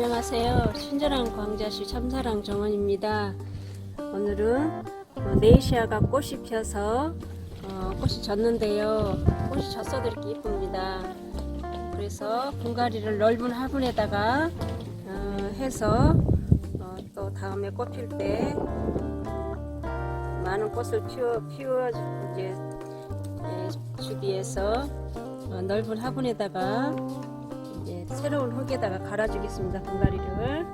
안녕하세요. 친절한 광자시 참사랑 정원입니다. 오늘은 어, 네이시아가 꽃이 펴서 어, 꽃이 졌는데요. 꽃이 졌어도 이렇게 이쁩니다. 그래서 분갈이를 넓은 화분에다가 어, 해서 어, 또 다음에 꽃 필 때 많은 꽃을 피워 피워 이제 예, 주기 위해서 어, 넓은 화분에다가 새로운 흙에다가 갈아주겠습니다. 분갈이를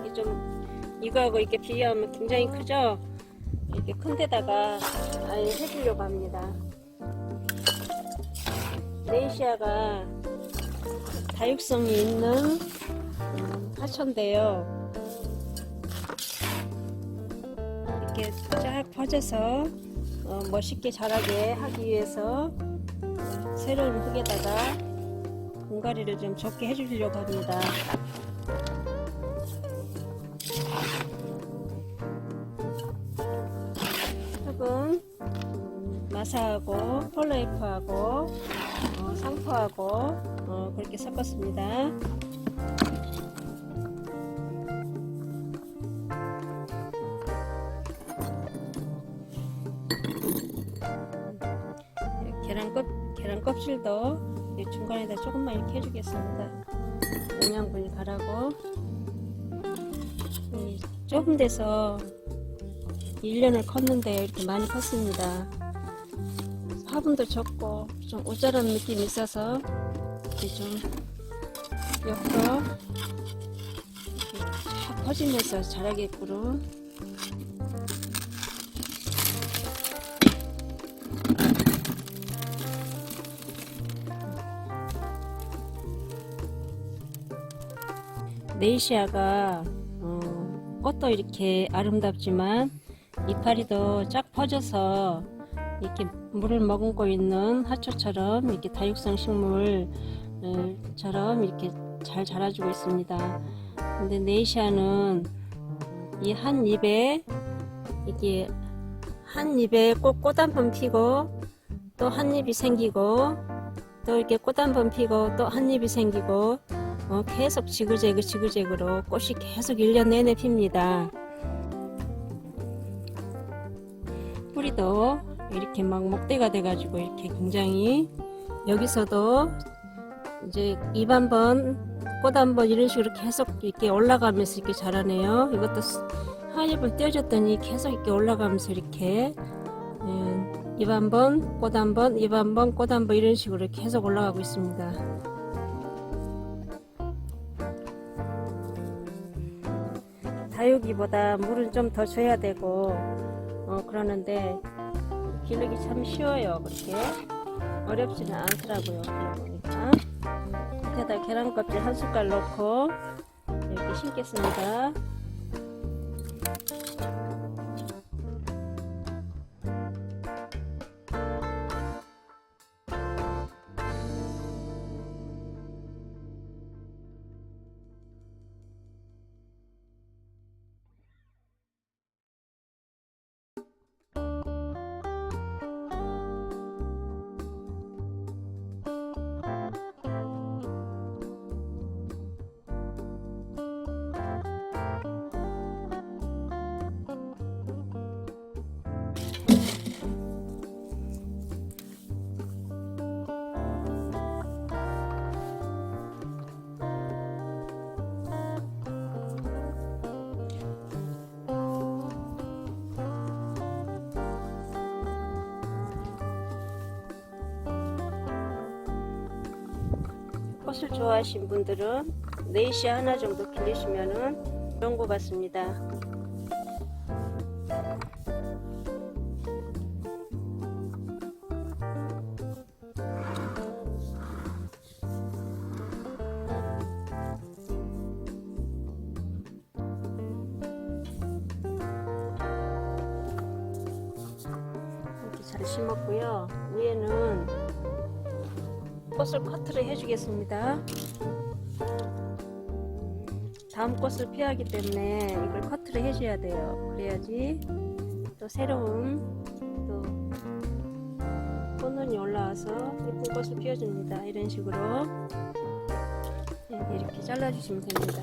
이게 좀 이거하고 이렇게 비교하면 굉장히 크죠? 이렇게 큰 데다가 아예 해주려고 합니다. 네이시아가 다육성이 있는 음, 화초인데요. 이렇게 쫙 퍼져서 어, 멋있게 자라게 하기 위해서 새로운 흙에다가 분갈이를 좀 적게 해주려고 합니다. 흙은 음, 마사하고 폴레이프하고 어, 상토하고 어, 그렇게 섞었습니다. 계란 껍 계란 껍질도 이 중간에다 조금만 이렇게 해주겠습니다. 영양분이 가라고 이 좁은 데서 1년을 컸는데 이렇게 많이 컸습니다. 화분도 적고 좀 오자란 느낌이 있어서 이렇게 좀 옆으로 이렇게 쫙 퍼지면서 자라게끔 네이시아가 어, 꽃도 이렇게 아름답지만 이파리 도 쫙 퍼져서 이렇게 물을 머금고 있는 하초처럼 이렇게 다육성 식물처럼 이렇게 잘 자라주고 있습니다. 근데 네이시아는 이한 잎에 이게 한 잎에 꽃, 꽃 한 번 피고 또한 잎이 생기고 또 이렇게 꽃 한 번 피고 또한 잎이 생기고 어, 계속 지그재그 지그재그로 꽃이 계속 1년 내내 핍니다. 뿌리도 이렇게 막 목대가 돼가지고 이렇게 굉장히 여기서도 이제 잎한 번, 꽃 한번 이런 식으로 계속 이렇게 올라가면서 이렇게 자라네요. 이것도 한 잎을 떼어줬더니 계속 이렇게 올라가면서 이렇게 예, 잎한 번, 꽃 한 번, 잎한 번, 꽃 한번 이런 식으로 계속 올라가고 있습니다. 다육이보다 물은 좀 더 줘야 되고 어, 그러는데 기르기 참 쉬워요 그렇게. 어렵지는 않더라고요 그러고 보니까. 밑에다 계란 껍질 한 숟갈 넣고 이렇게 심겠습니다 꽃을 좋아하시는 분들은 네이시 하나 정도 기르시면은 좋은 것 같습니다. 이렇게 잘 심었고요. 위에는 꽃을 커트를 해주겠습니다. 다음 꽃을 피하기 때문에 이걸 커트를 해줘야 돼요. 그래야지 또 새로운 또 꽃눈이 올라와서 예쁜 꽃을 피워줍니다. 이런 식으로 네, 이렇게 잘라주시면 됩니다.